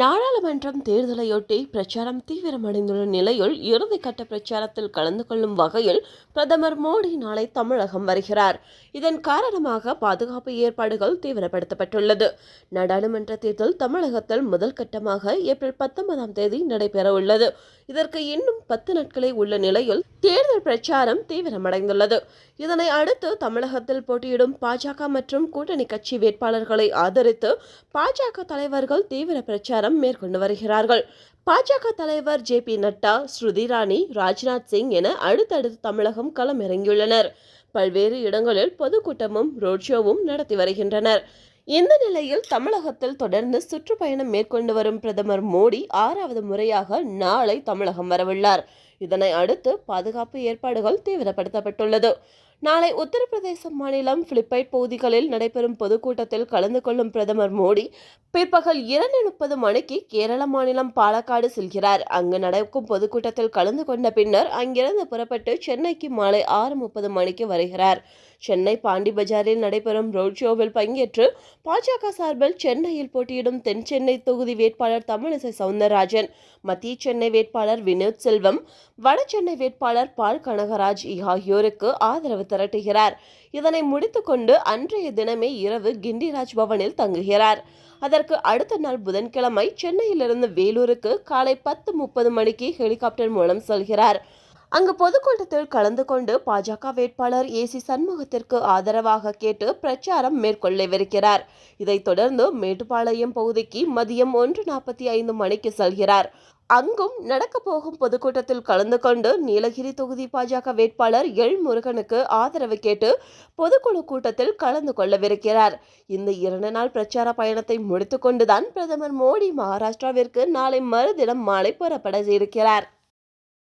நாடாளுமன்றம் தேர்தலையொட்டி பிரச்சாரம் தீவிரமடைந்துள்ள நிலையில் இறுதிக்கட்ட பிரச்சாரத்தில் கலந்து கொள்ளும் வகையில் பிரதமர் மோடி நாளை தமிழகம் வருகிறார். இதன் காரணமாக பாதுகாப்பு ஏற்பாடுகள் தீவிரப்படுத்தப்பட்டுள்ளது. நாடாளுமன்ற தேர்தல் தமிழகத்தில் முதல் கட்டமாக ஏப்ரல் பத்தொன்பதாம் தேதி நடைபெறவுள்ளது. இதற்கு இன்னும் பத்து நாட்களே உள்ள நிலையில் தேர்தல் பிரச்சாரம் தீவிரமடைந்துள்ளது. இதனை அடுத்து தமிழகத்தில் போட்டியிடும் பாஜக மற்றும் கூட்டணி கட்சி வேட்பாளர்களை ஆதரித்து பாஜக தலைவர்கள் தீவிர பிரச்சாரம் மேற்கொண்டு வருகிறார்கள். பாஜக தலைவர் ஜே பி நட்டா ஸ்ருதி ராணி ராஜ்நாத் சிங் என அடுத்தடுத்து தமிழகம் களமிறங்கியுள்ளனர். பல்வேறு இடங்களில் பொதுக்கூட்டமும் ரோட் ஷோவும் நடத்தி வருகின்றனர். இந்த நிலையில் தமிழகத்தில் தொடர்ந்து சுற்றுப்பயணம் மேற்கொண்டு வரும் பிரதமர் மோடி ஆறாவது முறையாக நாளை தமிழகம் வரவுள்ளார். இதனை அடுத்து பாதுகாப்பு ஏற்பாடுகள் தீவிரப்படுத்தப்பட்டுள்ளது. நாளை உத்தரப்பிரதேச மாநிலம் பிலிப்பைட் பகுதிகளில் நடைபெறும் பொதுக்கூட்டத்தில் கலந்து கொள்ளும் பிரதமர் மோடி பிற்பகல் இரண்டு முப்பது மணிக்கு கேரள மாநிலம் பாலக்காடு செல்கிறார். அங்கு நடக்கும் பொதுக்கூட்டத்தில் கலந்து கொண்ட பின்னர் அங்கிருந்து புறப்பட்டு சென்னைக்கு மாலை ஆறு முப்பது மணிக்கு வருகிறார். சென்னை பாண்டி பஜாரில் நடைபெறும் ரோட் ஷோவில் பங்கேற்று பாஜக சார்பில் சென்னையில் போட்டியிடும் தென் சென்னை தொகுதி வேட்பாளர் தமிழிசை சவுந்தரராஜன் மத்திய சென்னை வேட்பாளர் வினோத் செல்வம் வட சென்னை வேட்பாளர் பால் கனகராஜ் ஆகியோருக்கு ஆதரவு திரட்டுகிறார். இதனை முடித்துக்கொண்டு அன்றைய தினமே இரவு கிண்டிராஜ் பவனில் தங்குகிறார். அதற்கு அடுத்த நாள் புதன்கிழமை சென்னையிலிருந்து வேலூருக்கு காலை பத்து முப்பது மணிக்கு ஹெலிகாப்டர் மூலம் செல்கிறார். அங்கு பொதுக்கூட்டத்தில் கலந்து கொண்டு பாஜக வேட்பாளர் ஏசி சண்முகத்திற்கு ஆதரவாக கேட்டு பிரச்சாரம் மேற்கொள்ளவிருக்கிறார். இதைத் தொடர்ந்து மேட்டுப்பாளையம் பகுதிக்கு மதியம் ஒன்று நாற்பத்தி ஐந்து மணிக்கு செல்கிறார். அங்கும் நடக்கப் போகும் பொதுக்கூட்டத்தில் கலந்து கொண்டு நீலகிரி தொகுதி பாஜக வேட்பாளர் எல் முருகனுக்கு ஆதரவு கேட்டு பொதுக்குழு கூட்டத்தில் கலந்து கொள்ளவிருக்கிறார். இந்த இரண்டு நாள் பிரச்சார பயணத்தை முடித்துக்கொண்டுதான் பிரதமர் மோடி மகாராஷ்டிராவிற்கு நாளை மறுதினம் மாலை புறப்பட இருக்கிறார்